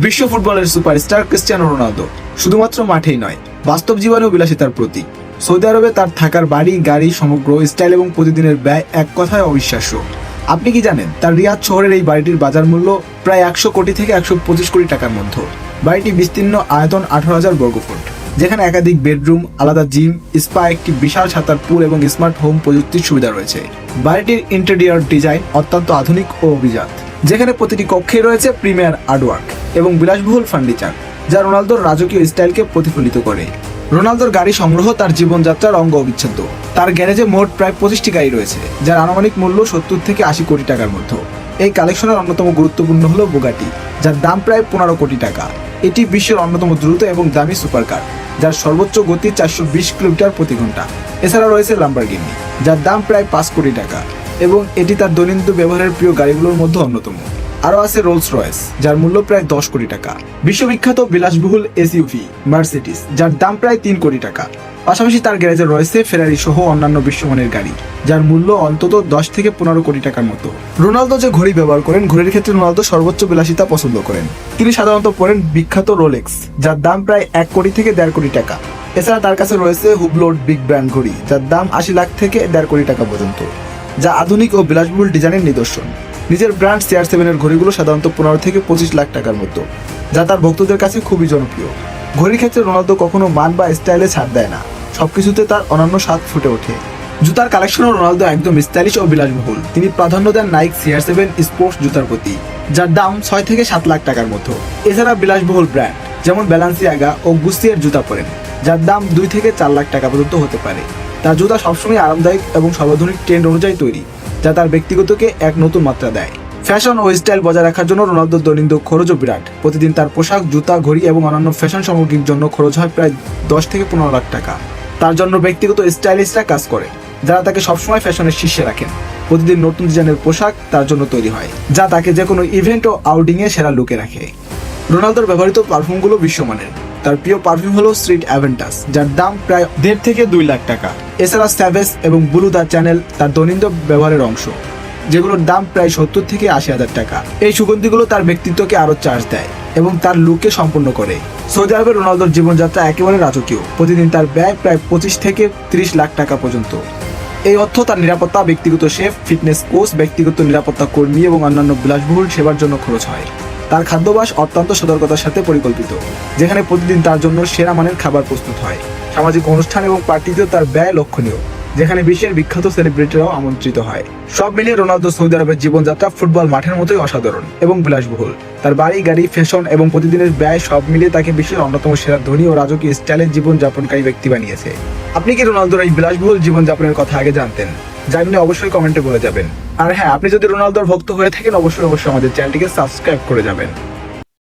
বিশ্ব ফুটবলের superstar Cristiano Ronaldo শুধুমাত্র মাঠেই নয়, বাস্তব জীবনেও বিলাসিতার প্রতীক। সৌদি আরবে তার থাকার বাড়ি, গাড়ি, সমগ্র স্টাইল এবং প্রতিদিনের ব্যয় এক কথায় অবিশ্বাস্য। আপনি কি জানেন, তার রিয়াদ শহরের এই বাড়িটির বাজার মূল্য প্রায় একশো কোটি থেকে একশো পঁচিশ কোটি টাকার মধ্যে। বাড়িটি বিস্তীর্ণ আয়তন আঠারো হাজার বর্গফুট, যেখানে একাধিক বেডরুম, আলাদা জিম, স্পা, একটি বিশাল সাঁতার পুল এবং স্মার্ট হোম প্রযুক্তির সুবিধা রয়েছে। বাড়িটির ইন্টেরিয়র ডিজাইন অত্যন্ত আধুনিক ও অভিজাত, যেখানে প্রতিটি কক্ষে রয়েছে প্রিমিয়ার আর্টওয়ার্ক। এবং বিলাসবহুল ফার্নিচার যা রোনালদোর রাজকীয় স্টাইলকে প্রতিফলিত করে। রোনালদোর গাড়ি সংগ্রহ তার জীবনযাত্রার অঙ্গ অবিচ্ছেদ্য। তার গ্যারেজে মোট প্রায় পঁচিশটি গাড়ি রয়েছে, যার আনুমানিক মূল্য সত্তর থেকে আশি কোটি টাকার মধ্যে। এই কালেকশনের অন্যতম গুরুত্বপূর্ণ হলো বুগাটি, যার দাম প্রায় পনেরো কোটি টাকা। এটি বিশ্বের অন্যতম দ্রুত এবং দামি সুপারকার, যার সর্বোচ্চ গতি চারশো বিশ কিলোমিটার প্রতি ঘণ্টা। এছাড়া রয়েছে লাম্বারগিনি যার দাম প্রায় পাঁচ কোটি টাকা, এবং এটি তার দৈনন্দিন ব্যবহারের প্রিয় গাড়িগুলোর মধ্যে অন্যতম। আরও আছে রোলস রয়েস যার মূল্য প্রায় দশ কোটি টাকা। বিশ্ববিখ্যাত বিলাসবহুল এসইউভি মার্সিডিস যার দাম প্রায় তিন কোটি টাকা। পাশাপাশি তার গ্যারেজে রয়েছে ফেরারি সহ অন্যান্য বিশ্বমানের গাড়ি, যার মূল্য অন্তত দশ থেকে পনেরো কোটি টাকার মতো। রোনালদো যে ঘড়ি ব্যবহার করেন, ঘড়ির ক্ষেত্রে রোনালদো সর্বোচ্চ বিলাসিতা পছন্দ করেন। তিনি সাধারণত পরেন বিখ্যাত রোলেক্স যার দাম প্রায় এক কোটি থেকে দেড় কোটি টাকা। এছাড়া তার কাছে রয়েছে হুবলোড বিগ ব্র্যান্ড ঘড়ি, যার দাম আশি লাখ থেকে দেড় কোটি টাকা পর্যন্ত, যা আধুনিক ও বিলাসবহুল ডিজাইনের নিদর্শন। নিজের ব্র্যান্ড সিআর সেভেনের ঘড়িগুলো সাধারণত পনেরো থেকে পঁচিশ লাখ টাকার মতো, যা তার ভক্তদের কাছে খুবই জনপ্রিয়। ঘড়ির ক্ষেত্রে রোনালদো কখনো মান বা স্টাইলে ছাড় দেয় না, সবকিছুতে তার অনন্য স্বাদ ফুটে ওঠে। জুতার কালেকশনও রোনালদো একদম স্টাইলিশ ও বিলাসবহুল। তিনি প্রাধান্য দেন নাইক সিআর সেভেন স্পোর্টস জুতার প্রতি, যার দাম ছয় থেকে সাত লাখ টাকার মতো। এছাড়া বিলাসবহুল ব্র্যান্ড যেমন ব্যালান্সিয়াগা ও গুস্তিয়ার জুতা পরেন, যার দাম দুই থেকে চার লাখ টাকা পর্যন্ত হতে পারে। তার জুতা সবসময় আরামদায়ক এবং সর্বাধুনিক ট্রেন্ড অনুযায়ী তৈরি। যা তার ব্যক্তিগতকে এক নতুন মাত্রা দেয়। ফ্যাশন ও স্টাইল বজায় রাখার জন্য রোনালদোর দৈনন্দিন খরচও বিরাট। প্রতিদিন তার পোশাক, জুতা, ঘড়ি এবং অন্যান্য ফ্যাশন সামগ্রীর জন্য খরচ হয় প্রায় দশ থেকে পনেরো লাখ টাকা। তার জন্য ব্যক্তিগত স্টাইলিস্টরা কাজ করে, যারা তাকে সবসময় ফ্যাশনের শীর্ষে রাখেন। প্রতিদিন নতুন ডিজাইনের পোশাক তার জন্য তৈরি হয়, যা তাকে যে কোনো ইভেন্ট ও আউটিংয়ে সেরা লুকে রাখে। রোনালদোর ব্যবহৃত পারফিউমগুলো বিশ্বমানের। তার প্রিয় পারফিউম হলো স্ট্রিট অ্যাভেন্টাস যার দাম প্রায় দেড় থেকে দুই লাখ টাকা। এছাড়া স্যাভেস এবং ব্লু দা চ্যানেল তার দৈনন্দিন ব্যবহারের অংশ, যেগুলোর দাম প্রায় সত্তর থেকে আশি হাজার টাকা। এই সুগন্ধিগুলো তার ব্যক্তিত্বকে আরও চার্জ দেয় এবং তার লুককে সম্পূর্ণ করে। সৌদি আরবের রোনালদোর জীবনযাত্রা একেবারে রাজকীয়। প্রতিদিন তার ব্যয় প্রায় পঁচিশ থেকে তিরিশ লাখ টাকা পর্যন্ত। এই অর্থ তার নিরাপত্তা, ব্যক্তিগত শেফ, ফিটনেস কোচ, ব্যক্তিগত নিরাপত্তা কর্মী এবং অন্যান্য বিলাসবহুল সেবার জন্য খরচ হয়। তার খাদ্যাভ্যাস অত্যন্ত সতর্কতার সাথে পরিকল্পিত, যেখানে প্রতিদিন তার জন্য সেরা মানের খাবার প্রস্তুত হয়। সামাজিক অনুষ্ঠান এবং পার্টিতেও তার ব্যয় লক্ষণীয়, যেখানে বিশ্বের বিখ্যাত সেলিব্রিটিরাও আমন্ত্রিত হয়। সব মিলিয়ে রোনালদো সৌদি আরবের জীবনযাত্রা ফুটবল মাঠের মতোই অসাধারণ এবং বিলাসবহুল। তার বাড়ি, গাড়ি ফ্যাশন এবং প্রতিদিনের ব্যয় সব মিলিয়ে তাকে বিশ্বের অন্যতম সেরা ধনী ও রাজকীয় স্টাইলের জীবনযাপনকারী ব্যক্তি বানিয়েছে। আপনি কি রোনালদোর এই বিলাসবহুল জীবনযাপনের কথা আগে জানতেন? জানলে অবশ্যই কমেন্টে বলে যাবেন। আর হ্যাঁ আপনি যদি রোনালদোর ভক্ত হয়ে থাকেন, অবশ্যই অবশ্যই আমাদের চ্যানেলটিকে সাবস্ক্রাইব করে যাবেন।